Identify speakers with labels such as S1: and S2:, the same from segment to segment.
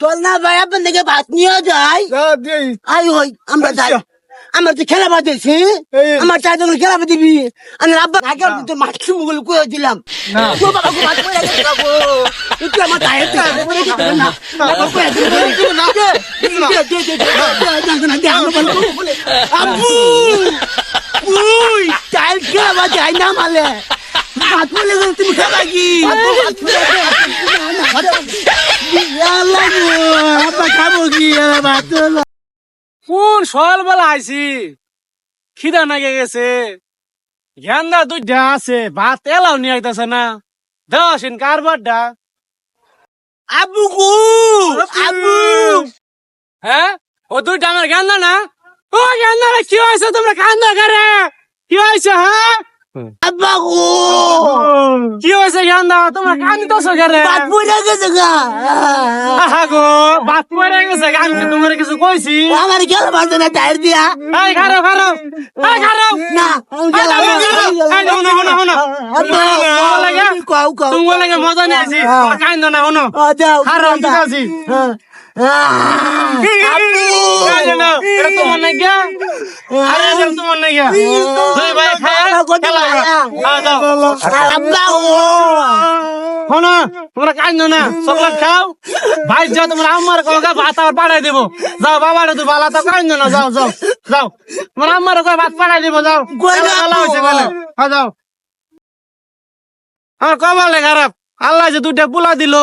S1: চল না ভাই আপনার দিকে ভাত নিয়ে
S2: যাই
S1: আই হই আমরা যাই আমার তো খেলা
S2: বাদ
S1: আমার চাই তখন খেলা বাদ দিবি আমি আব্বা আগে তো মাছি মুগুলো কুয়ে দিলাম আব্বু তুই চাইল খেলা বাদ যাই না মালে ভাত বলে তুমি খেলা কি
S3: কোন সকালবেলা আইছি? খিদা নাগে গেছে। গেন্দা দুইটা আছে ভাত এলাও নিয়ে আইতাছে না। দেওয়াসিন কারবারটা।
S1: আব্বু গো আব্বু
S3: হ্যাঁ? ও দুইটা আমার গেন্দা না? ও গেন্দা কি হয়েছে তোমরা কান্দা করে? কি হয়েছে হ্যাঁ?
S1: আব্বা গো
S3: কি হয়েছে গান্দা তোমার কান তো
S1: সকালে বাত পড়ে গেছে গা
S3: আহা গো বাত পড়ে গেছে গা আমি তোমার কিছু কইছি
S1: আমার গেল বাজে না টায়ার দিয়া
S3: এই খারাপ খারাপ এই খারাপ
S1: না আমি গেল
S3: এই না
S1: না
S3: না না
S1: কাউ কাউ
S3: তোমার লাগে মজা নিয়ে আসি কান না হনো খারাপ দিকাছি হ্যাঁ যাও।
S1: আব্বা গো
S3: শোনো, তোমরা না খাও। ভাই যাও তোমরা আমার কাউকে ভাত আবার পাঠাই দেবো। যাও বাবার তো বালা তো কাঁদো না যাও যাও যাও। তোমরা আমার কাছে ভাত পাঠাই দেবো যাও।
S1: কই
S3: খেলা
S1: যাব?
S3: খেলা বলে হ্যাঁ যাও। আমার কপালে খারাপ। আল্লাহ যে দুইটা পোলা দিল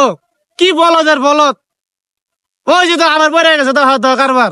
S3: কি বলদের বলত ওই যে তো আমার পরে গেছে তো হয়তো কারবার।